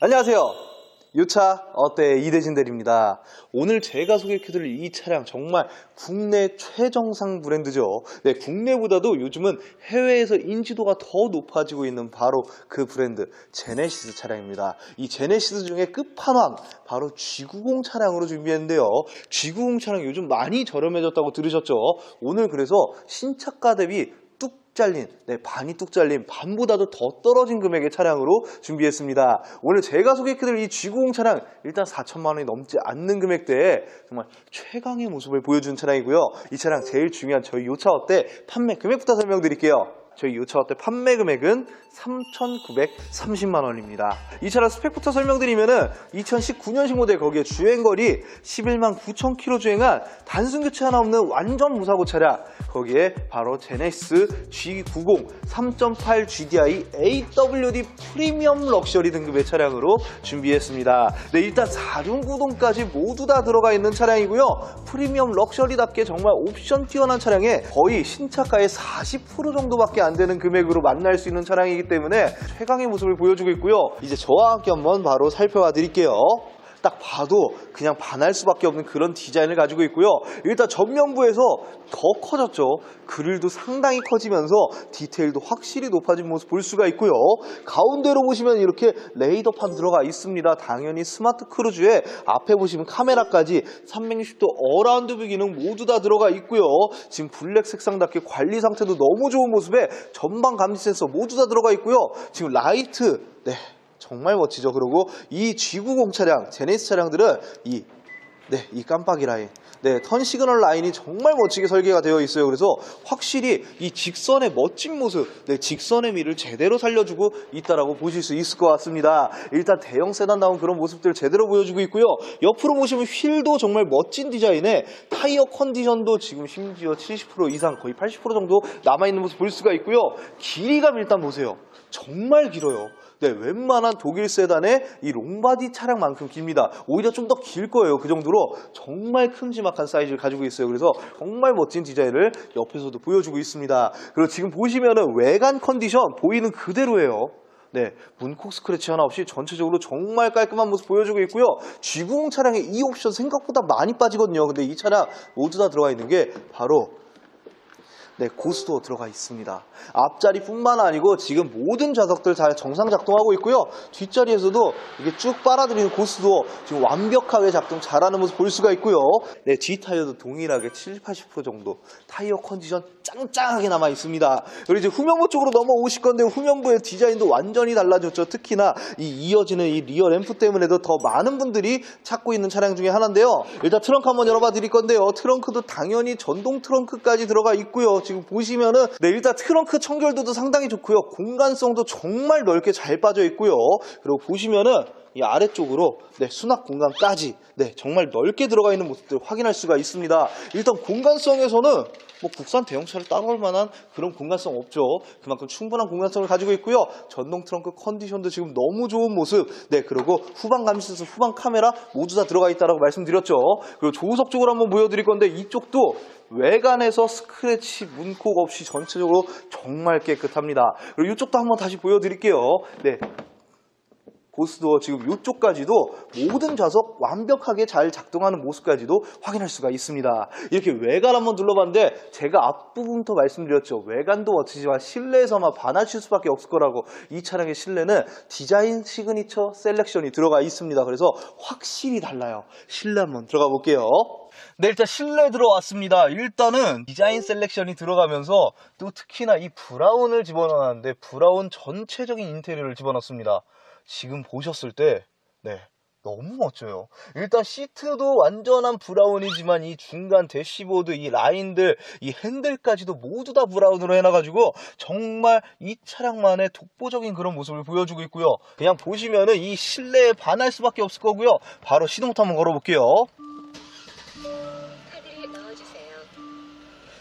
안녕하세요. 유차 어때 이대진 대리입니다. 오늘 제가 소개해드릴 이 차량 정말 국내 최정상 브랜드죠. 네, 국내보다도 요즘은 해외에서 인지도가 더 높아지고 있는 바로 그 브랜드 제네시스 차량입니다. 이 제네시스 중에 끝판왕 바로 G90 차량으로 준비했는데요. G90 차량 요즘 많이 저렴해졌다고 들으셨죠? 오늘 그래서 신차가 대비 뚝 잘린, 네, 반이 뚝 잘린, 반보다도 더 떨어진 금액의 차량으로 준비했습니다. 오늘 제가 소개해드릴 이 G90 차량, 일단 4천만 원이 넘지 않는 금액대에 정말 최강의 모습을 보여준 차량이고요. 이 차량 제일 중요한 저희 요차 어때 판매 금액부터 설명드릴게요. 저희 요차 어때 판매 금액은 3,930만 원입니다. 이 차량 스펙부터 설명드리면 은 2019년식 모델 거기에 주행거리 11만 9천 킬로 주행한 단순 교체 하나 없는 완전 무사고 차량 거기에 바로 제네시스 G90 3.8 GDI AWD 프리미엄 럭셔리 등급의 차량으로 준비했습니다. 네, 일단 4륜 구동까지 모두 다 들어가 있는 차량이고요. 프리미엄 럭셔리답게 정말 옵션 뛰어난 차량에 거의 신차가의 40% 정도밖에 안 되는 금액으로 만날 수 있는 차량이기 때문에 최강의 모습을 보여주고 있고요. 이제 저와 함께 한번 바로 살펴봐 드릴게요. 딱 봐도 그냥 반할 수밖에 없는 그런 디자인을 가지고 있고요. 일단 전면부에서 더 커졌죠. 그릴도 상당히 커지면서 디테일도 확실히 높아진 모습 볼 수가 있고요. 가운데로 보시면 이렇게 레이더판 들어가 있습니다. 당연히 스마트 크루즈에 앞에 보시면 카메라까지 360도 어라운드 뷰 기능 모두 다 들어가 있고요. 지금 블랙 색상답게 관리 상태도 너무 좋은 모습에 전방 감지 센서 모두 다 들어가 있고요. 지금 라이트 네 정말 멋지죠. 그리고 이 G90 차량, 제네시스 차량들은 이 네, 이 깜빡이 라인. 네, 턴 시그널 라인이 정말 멋지게 설계가 되어 있어요. 그래서 확실히 이 직선의 멋진 모습, 네, 직선의 미를 제대로 살려주고 있다라고 보실 수 있을 것 같습니다. 일단 대형 세단다운 그런 모습들 제대로 보여주고 있고요. 옆으로 보시면 휠도 정말 멋진 디자인에 타이어 컨디션도 지금 심지어 70% 이상 거의 80% 정도 남아있는 모습 볼 수가 있고요. 길이감 일단 보세요. 정말 길어요. 네, 웬만한 독일 세단의 이 롱바디 차량만큼 깁니다. 오히려 좀 더 길 거예요. 그 정도로 정말 큼지막한 사이즈를 가지고 있어요. 그래서 정말 멋진 디자인을 옆에서도 보여주고 있습니다. 그리고 지금 보시면은 외관 컨디션 보이는 그대로예요. 네, 문콕 스크래치 하나 없이 전체적으로 정말 깔끔한 모습 보여주고 있고요. G90 차량의 이 옵션 생각보다 많이 빠지거든요. 근데 이 차량 모두 다 들어가 있는 게 바로 네, 고스도 들어가 있습니다. 앞자리뿐만 아니고 지금 모든 좌석들 다 정상 작동하고 있고요. 뒷자리에서도 이게 쭉 빨아들이는 고스도 지금 완벽하게 작동 잘하는 모습 볼 수가 있고요. 네, 뒤 타이어도 동일하게 70, 80% 정도 타이어 컨디션 짱짱하게 남아 있습니다. 그리고 이제 후면부 쪽으로 넘어오실 건데 후면부의 디자인도 완전히 달라졌죠. 특히나 이 이어지는 이 리어 램프 때문에도 더 많은 분들이 찾고 있는 차량 중에 하나인데요. 일단 트렁크 한번 열어봐 드릴 건데요. 트렁크도 당연히 전동 트렁크까지 들어가 있고요. 지금 보시면은 네 일단 트렁크 청결도도 상당히 좋고요. 공간성도 정말 넓게 잘 빠져 있고요. 그리고 보시면은 이 아래쪽으로 네, 수납 공간까지 네, 정말 넓게 들어가 있는 모습들 확인할 수가 있습니다. 일단 공간성에서는 뭐 국산 대형차를 따라올 만한 그런 공간성 없죠. 그만큼 충분한 공간성을 가지고 있고요. 전동 트렁크 컨디션도 지금 너무 좋은 모습. 네, 그리고 후방 감시 센서, 후방 카메라 모두 다 들어가 있다라고 말씀드렸죠. 그리고 조수석 쪽으로 한번 보여드릴 건데 이쪽도 외관에서 스크래치, 문콕 없이 전체적으로 정말 깨끗합니다. 그리고 이쪽도 한번 다시 보여드릴게요. 네, 고스도어 지금 이쪽까지도 모든 좌석 완벽하게 잘 작동하는 모습까지도 확인할 수가 있습니다. 이렇게 외관 한번 둘러봤는데 제가 앞부분부터 말씀드렸죠. 외관도 멋지지만 실내에서만 반하실 수밖에 없을 거라고 이 차량의 실내는 디자인 시그니처 셀렉션이 들어가 있습니다. 그래서 확실히 달라요. 실내 한번 들어가 볼게요. 네, 일단 실내 들어왔습니다. 일단은 디자인 셀렉션이 들어가면서 또 특히나 이 브라운을 집어넣었는데 브라운 전체적인 인테리어를 집어넣습니다. 지금 보셨을 때, 네, 너무 멋져요. 일단 시트도 완전한 브라운이지만 이 중간 대시보드, 이 라인들, 이 핸들까지도 모두 다 브라운으로 해놔가지고 정말 이 차량만의 독보적인 그런 모습을 보여주고 있고요. 그냥 보시면은 이 실내에 반할 수밖에 없을 거고요. 바로 시동부터 한번 걸어볼게요.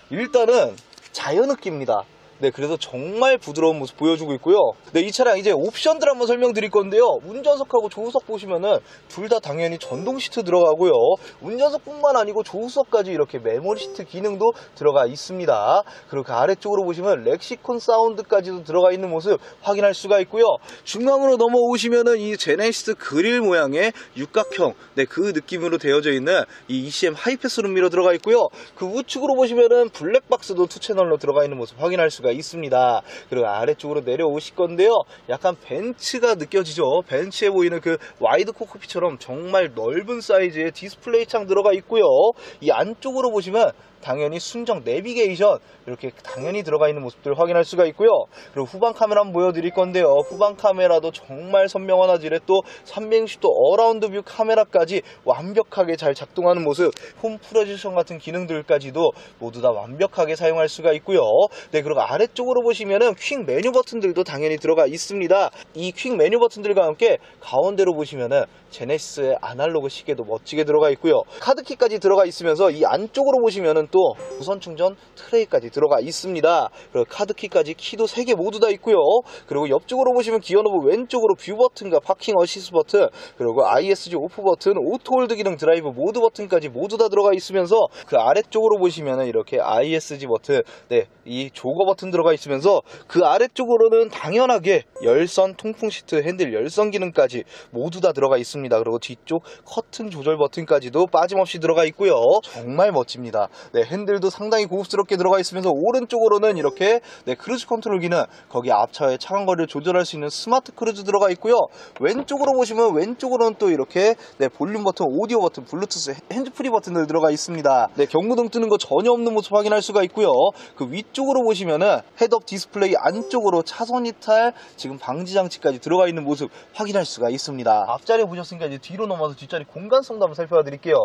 일단은 자연 느낌입니다. 네, 그래서 정말 부드러운 모습 보여주고 있고요. 네, 이 차량 이제 옵션들 한번 설명드릴 건데요. 운전석하고 조수석 보시면은 둘 다 당연히 전동 시트 들어가고요. 운전석뿐만 아니고 조수석까지 이렇게 메모리 시트 기능도 들어가 있습니다. 그리고 그 아래쪽으로 보시면 렉시콘 사운드까지도 들어가 있는 모습 확인할 수가 있고요. 중앙으로 넘어오시면은 이 제네시스 그릴 모양의 육각형, 네, 그 느낌으로 되어져 있는 이 ECM 하이패스 룸미러 들어가 있고요. 그 우측으로 보시면은 블랙박스도 투 채널로 들어가 있는 모습 확인할 수가 있습니다. 그리고 아래쪽으로 내려오실 건데요. 약간 벤츠가 느껴지죠. 벤츠에 보이는 그 와이드 코크pit처럼 정말 넓은 사이즈의 디스플레이 창 들어가 있고요. 이 안쪽으로 보시면 당연히 순정 내비게이션 이렇게 당연히 들어가 있는 모습들 확인할 수가 있고요. 그리고 후방 카메라 한번 보여드릴 건데요. 후방 카메라도 정말 선명한 화질에 또 360도 어라운드 뷰 카메라까지 완벽하게 잘 작동하는 모습 홈 프로젝션 같은 기능들까지도 모두 다 완벽하게 사용할 수가 있고요. 네 그리고 아 래쪽으로 보시면은 퀵 메뉴 버튼들도 당연히 들어가 있습니다. 이 퀵 메뉴 버튼들과 함께 가운데로 보시면은 제네시스의 아날로그 시계도 멋지게 들어가 있고요. 카드키까지 들어가 있으면서 이 안쪽으로 보시면은 또 무선 충전 트레이까지 들어가 있습니다. 그리고 카드키까지 키도 3개 모두 다 있고요. 그리고 옆쪽으로 보시면 기어 노브 왼쪽으로 뷰 버튼과 파킹 어시스 버튼 그리고 ISG 오프 버튼, 오토 홀드 기능 드라이브 모드 버튼까지 모두 다 들어가 있으면서 그 아래쪽으로 보시면은 이렇게 ISG 버튼, 네, 이 조거 버튼 들어가 있으면서 그 아래쪽으로는 당연하게 열선 통풍 시트 핸들 열선 기능까지 모두 다 들어가 있습니다. 그리고 뒤쪽 커튼 조절 버튼까지도 빠짐없이 들어가 있고요. 정말 멋집니다. 네, 핸들도 상당히 고급스럽게 들어가 있으면서 오른쪽으로는 이렇게 네, 크루즈 컨트롤 기능, 거기 앞차의 차간 거리를 조절할 수 있는 스마트 크루즈 들어가 있고요. 왼쪽으로 보시면 왼쪽으로는 또 이렇게 네, 볼륨 버튼, 오디오 버튼, 블루투스, 핸즈프리 버튼들 들어가 있습니다. 네, 경고등 뜨는 거 전혀 없는 모습 확인할 수가 있고요. 그 위쪽으로 보시면은 헤드업 디스플레이 안쪽으로 차선 이탈 지금 방지 장치까지 들어가 있는 모습 확인할 수가 있습니다. 앞자리 보셨 으니까 이제 뒤로 넘어서 뒷자리 공간성도 한번 살펴드릴게요.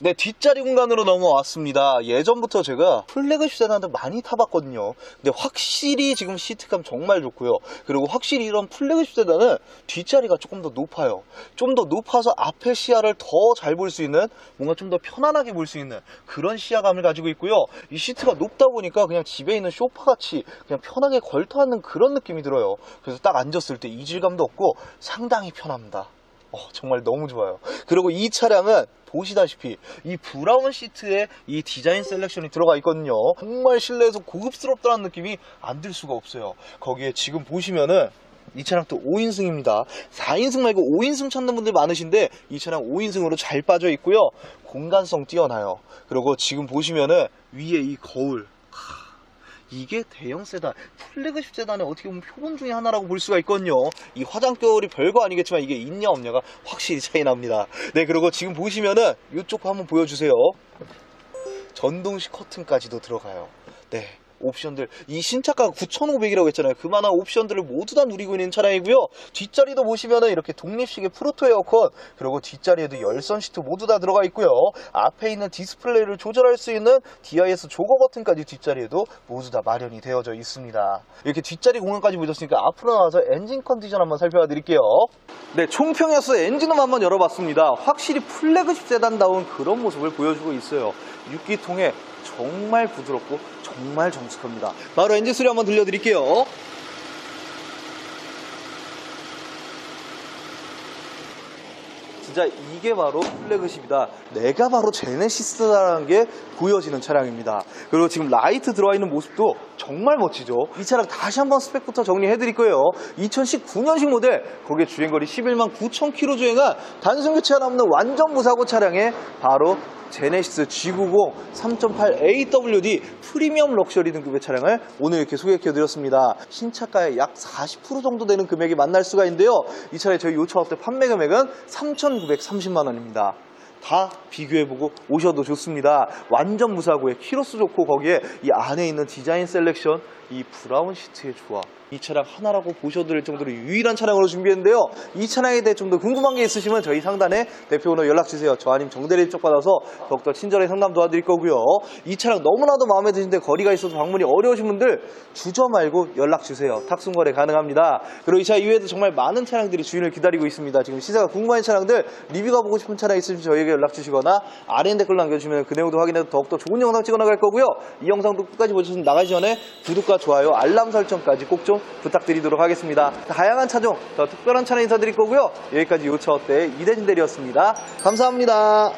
네, 뒷자리 공간으로 넘어왔습니다. 예전부터 제가 플래그십 세단들 많이 타봤거든요. 근데 확실히 지금 시트감 정말 좋고요. 그리고 확실히 이런 플래그십 세단은 뒷자리가 조금 더 높아요. 좀 더 높아서 앞에 시야를 더 잘 볼 수 있는 뭔가 좀 더 편안하게 볼 수 있는 그런 시야감을 가지고 있고요. 이 시트가 높다 보니까 그냥 집에 있는 소파 같이 그냥 편하게 걸터 앉는 그런 느낌이 들어요. 그래서 딱 앉았을 때 이질감도 없고 상당히 편합니다. 어, 정말 너무 좋아요. 그리고 이 차량은 보시다시피 이 브라운 시트에 이 디자인 셀렉션이 들어가 있거든요. 정말 실내에서 고급스럽다는 느낌이 안 들 수가 없어요. 거기에 지금 보시면은 이 차량 또 5인승입니다. 4인승 말고 5인승 찾는 분들 많으신데 이 차량 5인승으로 잘 빠져 있고요. 공간성 뛰어나요. 그리고 지금 보시면은 위에 이 거울 이게 대형 세단, 플래그십 세단의 어떻게 보면 표본 중에 하나라고 볼 수가 있거든요. 이 화장결이 별거 아니겠지만 이게 있냐 없냐가 확실히 차이 납니다. 네, 그리고 지금 보시면은 이쪽 한번 보여주세요. 전동식 커튼까지도 들어가요. 네. 옵션들 이 신차가가 9,500이라고 했잖아요. 그만한 옵션들을 모두 다 누리고 있는 차량이고요. 뒷자리도 보시면은 이렇게 독립식의 프로토 에어컨 그리고 뒷자리에도 열선 시트 모두 다 들어가 있고요. 앞에 있는 디스플레이를 조절할 수 있는 DIS 조거 버튼까지 뒷자리에도 모두 다 마련이 되어져 있습니다. 이렇게 뒷자리 공간까지 보셨으니까 앞으로 나와서 엔진 컨디션 한번 살펴봐 드릴게요. 네, 총평에서 엔진음 한번 열어봤습니다. 확실히 플래그십 세단다운 그런 모습을 보여주고 있어요. 6기통에 정말 부드럽고 정말 정숙합니다. 바로 엔진 소리 한번 들려드릴게요. 진짜 이게 바로 플래그십이다. 내가 바로 제네시스다라는 게 보여지는 차량입니다. 그리고 지금 라이트 들어와 있는 모습도 정말 멋지죠. 이 차량 다시 한번 스펙부터 정리해 드릴 거예요. 2019년식 모델, 거기에 주행거리 11만 9천 킬로 주행한 단순 교체가 남는 완전 무사고 차량에 바로 제네시스 G90 3.8 AWD 프리미엄 럭셔리 등급의 차량을 오늘 이렇게 소개해 드렸습니다. 신차가의 약 40% 정도 되는 금액이 만날 수가 있는데요. 이 차량 저희 요청업대 판매 금액은 3,930만 원입니다. 다 비교해보고 오셔도 좋습니다. 완전 무사고에 키로수 좋고 거기에 이 안에 있는 디자인 셀렉션, 이 브라운 시트의 조합. 이 차량 하나라고 보셔도 될 정도로 유일한 차량으로 준비했는데요. 이 차량에 대해 좀 더 궁금한 게 있으시면 저희 상단에 대표번호 연락 주세요. 저 아님 정대리 쪽 받아서 더욱더 친절하게 상담 도와드릴 거고요. 이 차량 너무나도 마음에 드시는데 거리가 있어서 방문이 어려우신 분들 주저 말고 연락 주세요. 탁송거래 가능합니다. 그리고 이 차 이외에도 정말 많은 차량들이 주인을 기다리고 있습니다. 지금 시세가 궁금한 차량들 리뷰가 보고 싶은 차량 있으시면 저희에게 연락 주시거나 아래 댓글 남겨주시면 그 내용도 확인해서 더욱더 좋은 영상 찍어 나갈 거고요. 이 영상도 끝까지 보셔서 나가기 전에 구독과 좋아요, 알람 설정까지 꼭 좀 부탁드리도록 하겠습니다. 다양한 차종, 더 특별한 차량 인사드릴 거고요. 여기까지 요차 어때 이대진 대리였습니다. 감사합니다.